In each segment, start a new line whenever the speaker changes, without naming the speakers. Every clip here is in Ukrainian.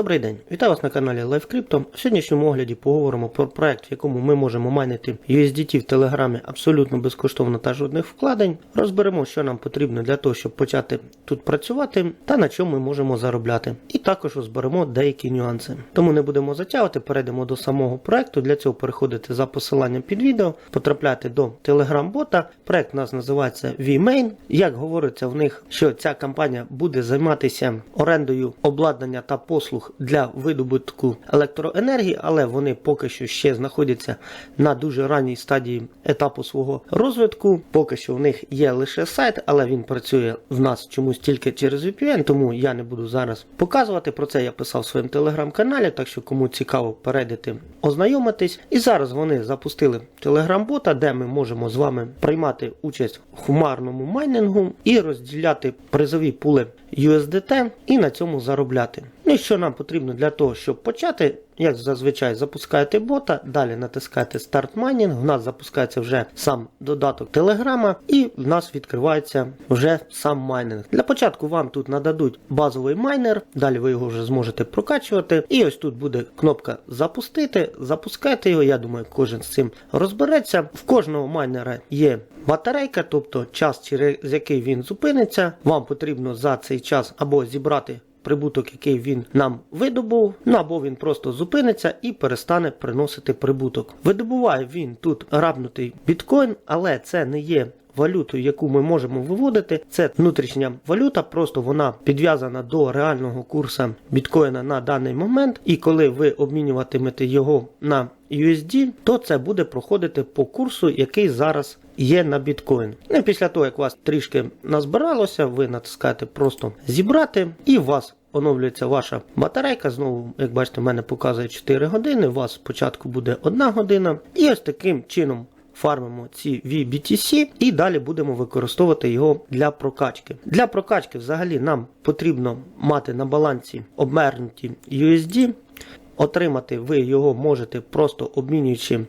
Добрий день, вітаю вас на каналі LiveCrypto. В сьогоднішньому огляді поговоримо про проект, в якому ми можемо майнити USDT в Телеграмі абсолютно безкоштовно та жодних вкладень. Розберемо, що нам потрібно для того, щоб почати тут працювати, та на чому ми можемо заробляти. І також розберемо деякі нюанси. Тому не будемо затягувати, перейдемо до самого проекту. Для цього переходите за посиланням під відео, потрапляти до Telegram-бота. Проект у нас називається VMain. Як говориться в них, що ця компанія буде займатися орендою обладнання та послуг для видобутку електроенергії, але вони поки що ще знаходяться на дуже ранній стадії етапу свого розвитку. Поки що в них є лише сайт, але він працює в нас чомусь тільки через VPN, тому я не буду зараз показувати. Про це я писав в своєму телеграм-каналі, так що кому цікаво перейдете, ознайомитись. І зараз вони запустили телеграм-бота, де ми можемо з вами приймати участь в хумарному майнінгу і розділяти призові пули USDT і на цьому заробляти. Ну і що нам потрібно для того, щоб почати, як зазвичай запускаєте бота, далі натискаєте старт майнінг, в нас запускається вже сам додаток Телеграма, і в нас відкривається вже сам майнинг. Для початку вам тут нададуть базовий майнер, далі ви його вже зможете прокачувати. І ось тут буде кнопка запустити, запускайте його. Я думаю, кожен з цим розбереться. В кожного майнера є батарейка, тобто час, через який він зупиниться. Вам потрібно за цей час або зібрати прибуток, який він нам видобув, ну або він просто зупиниться і перестане приносити прибуток. Видобуває він тут грабнутий біткоін, але це не є. Валютою, яку ми можемо виводити, це внутрішня валюта, просто вона підв'язана до реального курсу біткоїна на даний момент. І коли ви обмінюватимете його на USD, то це буде проходити по курсу, який зараз є на біткоін. Ну і після того, як вас трішки назбиралося, ви натискаєте просто зібрати, і у вас оновлюється ваша батарейка. Знову, як бачите, в мене показує 4 години. У вас спочатку буде 1 година. І ось таким чином. Фармимо ці VBTC і далі будемо використовувати його для прокачки. Для прокачки взагалі нам потрібно мати на балансі обмернуті USD. Отримати ви його можете просто обмінюючи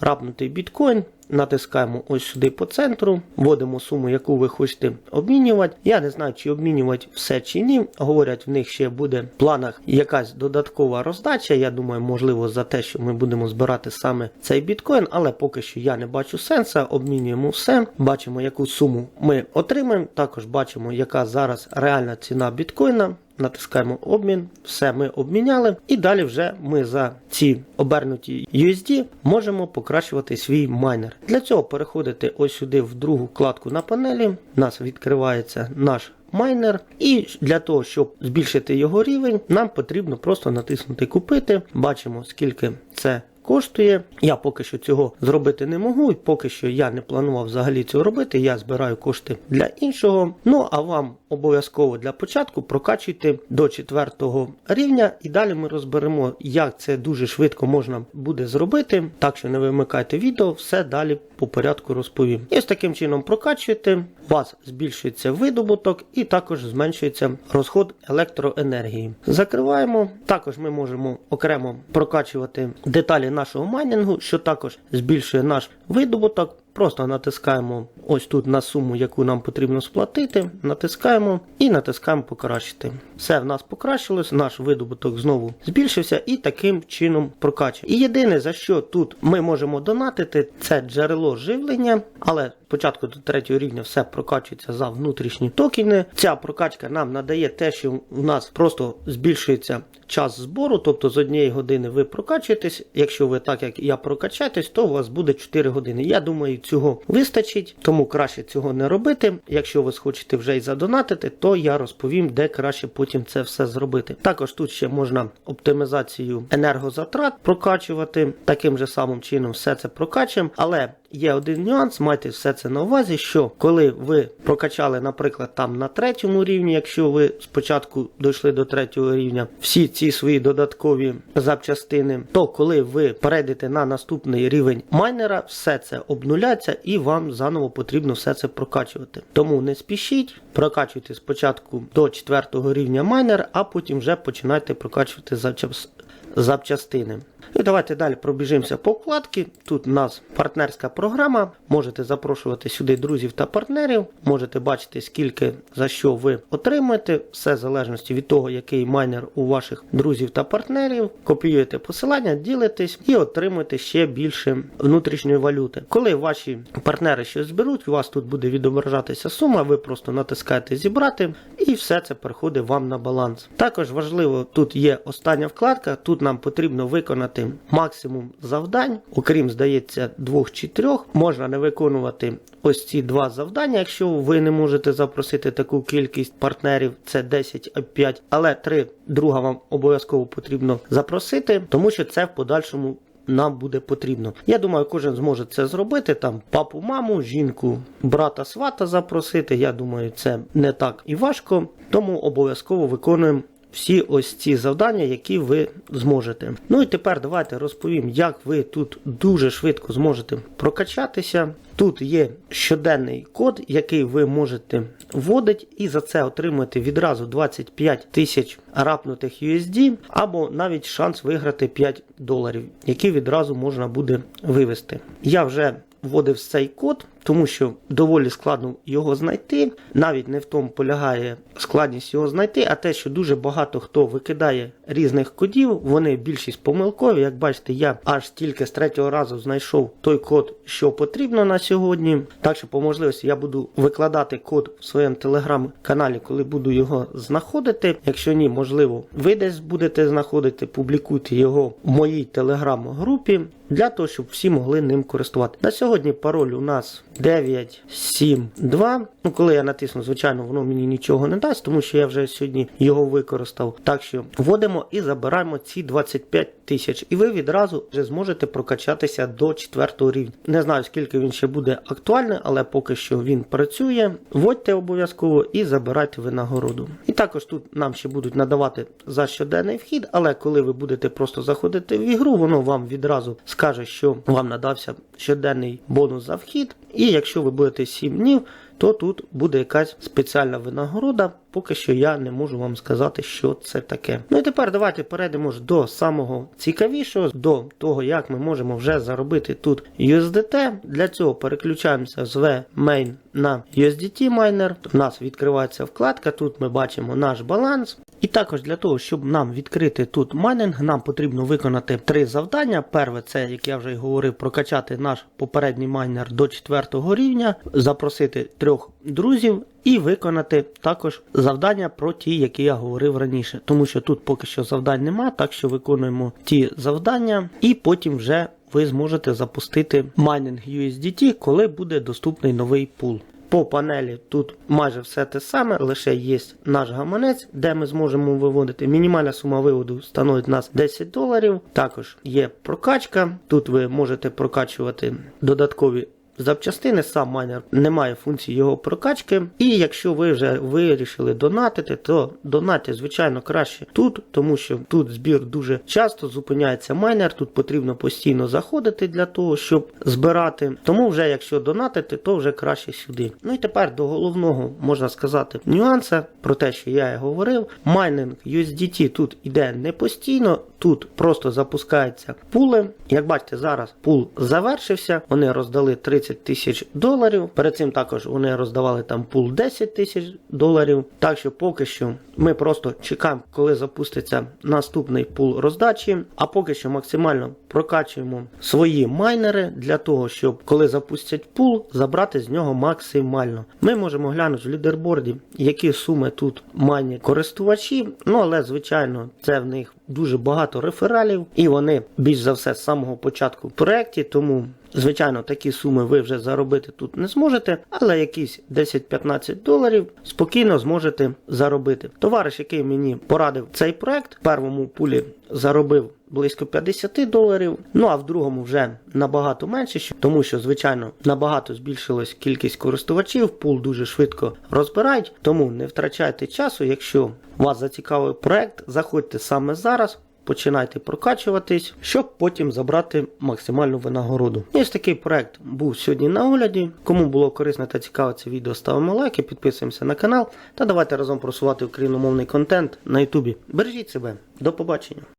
рапнутий біткоін. Натискаємо ось сюди по центру, вводимо суму, яку ви хочете обмінювати. Я не знаю, чи обмінювати все чи ні. Говорять, в них ще буде в планах якась додаткова роздача. Я думаю, можливо, за те, що ми будемо збирати саме цей біткоін, але поки що я не бачу сенсу. Обмінюємо все. Бачимо, яку суму ми отримаємо. Також бачимо, яка зараз реальна ціна біткоїна. Натискаємо обмін, все ми обміняли, і далі вже ми за ці обернуті USD можемо покращувати свій майнер. Для цього переходите ось сюди в другу вкладку на панелі. У нас відкривається наш майнер, і для того, щоб збільшити його рівень, нам потрібно просто натиснути Купити. Бачимо, скільки це. Коштує, я поки що цього зробити не можу, поки що я не планував взагалі цього робити. Я збираю кошти для іншого. Ну а вам обов'язково для початку прокачуйте до четвертого рівня, і далі ми розберемо, як це дуже швидко можна буде зробити. Так що не вимикайте відео, все далі по порядку розповім. І ось таким чином прокачуєте, у вас збільшується видобуток і також зменшується розход електроенергії. Закриваємо. Також ми можемо окремо прокачувати деталі нашого майнінгу, що також збільшує наш видобуток. Просто натискаємо ось тут на суму, яку нам потрібно сплатити. Натискаємо і натискаємо покращити. Все в нас покращилось, наш видобуток знову збільшився і таким чином прокачує. І єдине за що тут ми можемо донатити, це джерело живлення, але спочатку до третього рівня все прокачується за внутрішні токени. Ця прокачка нам надає те, що в нас просто збільшується час збору, тобто з однієї години ви прокачуєтесь. Якщо ви так як я прокачаєтесь, то у вас буде 4 години. Я думаю, цього вистачить, тому краще цього не робити. Якщо ви хочете вже й задонатити, то я розповім, де краще потім це все зробити. Також тут ще можна оптимізацію енергозатрат прокачувати. Таким же самим чином все це прокачуємо, але Є один нюанс, майте все це на увазі, що коли ви прокачали, наприклад, там на третьому рівні, якщо ви спочатку дійшли до третього рівня, всі ці свої додаткові запчастини, то коли ви перейдете на наступний рівень майнера, все це обнуляться і вам заново потрібно все це прокачувати. Тому не спішіть, прокачуйте спочатку до четвертого рівня майнер, а потім вже починайте прокачувати запчастини запчастини. І давайте далі пробіжимося по вкладці. Тут у нас партнерська програма. Можете запрошувати сюди друзів та партнерів. Можете бачити, скільки за що ви отримуєте. Все в залежності від того, який майнер у ваших друзів та партнерів. Копіюєте посилання, ділитесь і отримуєте ще більше внутрішньої валюти. Коли ваші партнери щось зберуть, у вас тут буде відображатися сума, ви просто натискаєте зібрати, і все це переходить вам на баланс. Також важливо, тут є остання вкладка. Тут нам потрібно виконати максимум завдань, окрім, здається, двох чи трьох. Можна не виконувати ось ці два завдання, якщо ви не можете запросити таку кількість партнерів, це 10 а 5, але три друга вам обов'язково потрібно запросити, тому що це в подальшому. Нам буде потрібно. Я думаю, кожен зможе це зробити. Там папу, маму, жінку, брата, свата запросити. Я думаю, це не так і важко. Тому обов'язково виконуємо всі ось ці завдання, які ви зможете. Ну і тепер давайте розповім, як ви тут дуже швидко зможете прокачатися. Тут є щоденний код, який ви можете вводити, і за це отримати відразу 25 тисяч рапнутих USD, або навіть шанс виграти 5 доларів, які відразу можна буде вивести. Я вже вводив цей код, тому що доволі складно його знайти. Навіть не в тому полягає складність його знайти, а те, що дуже багато хто викидає різних кодів, вони більшість помилкові. Як бачите, я аж тільки з третього разу знайшов той код, що потрібно на сьогодні. Так що, по можливості, я буду викладати код в своєму телеграм-каналі, коли буду його знаходити. Якщо ні, можливо, ви десь будете знаходити, публікуйте його в моїй телеграм-групі. Для того, щоб всі могли ним користувати. На сьогодні пароль у нас 972. Ну, коли я натисну, звичайно, воно мені нічого не дасть, тому що я вже сьогодні його використав. Так що вводимо і забираємо ці 25 тисяч. І ви відразу вже зможете прокачатися до 4 рівня. Не знаю, скільки він ще буде актуальний, але поки що він працює. Вводьте обов'язково і забирайте винагороду. І також тут нам ще будуть надавати за щоденний вхід, але коли ви будете просто заходити в ігру, воно вам відразу скаже, що вам надався щоденний бонус за вхід. І якщо ви будете 7 днів, то тут буде якась спеціальна винагорода. Поки що я не можу вам сказати, що це таке. Ну і тепер давайте перейдемо ж до самого цікавішого, до того, як ми можемо вже заробити тут USDT. Для цього переключаємося з VMain на USDT Miner. У нас відкривається вкладка, тут ми бачимо наш баланс. І також для того, щоб нам відкрити тут майнинг, нам потрібно виконати три завдання. Перше, це, як я вже й говорив, прокачати наш попередній майнер до 4 рівня, запросити трьох друзів і виконати також завдання про ті, які я говорив раніше. Тому що тут поки що завдань нема, так що виконуємо ті завдання, і потім вже ви зможете запустити майнинг USDT, коли буде доступний новий пул. По панелі тут майже все те саме, лише є наш гаманець, де ми зможемо виводити. Мінімальна сума виводу становить нас 10 доларів. Також є прокачка. Тут ви можете прокачувати додаткові запчастини, сам майнер не має функції його прокачки. І якщо ви вже вирішили донатити, то донати, звичайно, краще тут, тому що тут збір дуже часто зупиняється майнер, тут потрібно постійно заходити для того, щоб збирати. Тому вже якщо донатити, то вже краще сюди. Ну і тепер до головного можна сказати нюанса про те, що я і говорив. Майнинг USDT тут іде не постійно, тут просто запускаються пули. Як бачите, зараз пул завершився, вони роздали 30 тисяч доларів. Перед цим також вони роздавали там пул 10 тисяч доларів. Так що поки що ми просто чекаємо, коли запуститься наступний пул роздачі. А поки що максимально прокачуємо свої майнери для того, щоб коли запустять пул, забрати з нього максимально. Ми можемо глянути в лідерборді, які суми тут майнять користувачі. Ну але звичайно, це в них дуже багато рефералів, і вони більш за все з самого початку в проєкті, тому. Звичайно, такі суми ви вже заробити тут не зможете, але якісь 10-15 доларів спокійно зможете заробити. Товариш, який мені порадив цей проект, в першому пулі заробив близько 50 доларів, ну а в другому вже набагато менше, тому що, звичайно, набагато збільшилась кількість користувачів, пул дуже швидко розбирають, тому не втрачайте часу, якщо вас зацікавив проект, заходьте саме зараз. Починайте прокачуватись, щоб потім забрати максимальну винагороду. Ось такий проект був сьогодні на огляді. Кому було корисно та цікаво це відео, ставимо лайки, підписуємося на канал та давайте разом просувати україномовний контент на Ютубі. Бережіть себе, до побачення!